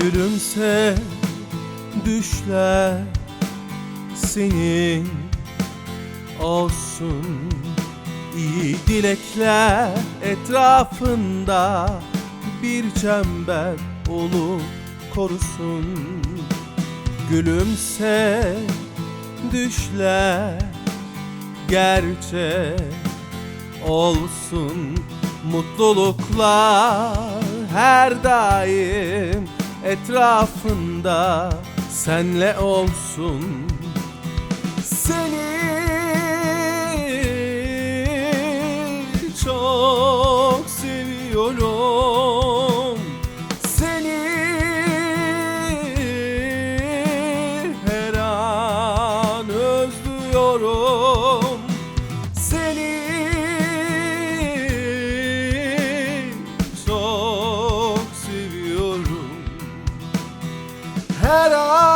Gülümse düşler senin olsun. İyi dilekler etrafında bir çember olup korusun. Gülümse düşler gerçek olsun. Mutluluklar her daim etrafında senle olsun. Seni çok seviyorum. Seni her an özlüyorum çok seviyorum Her an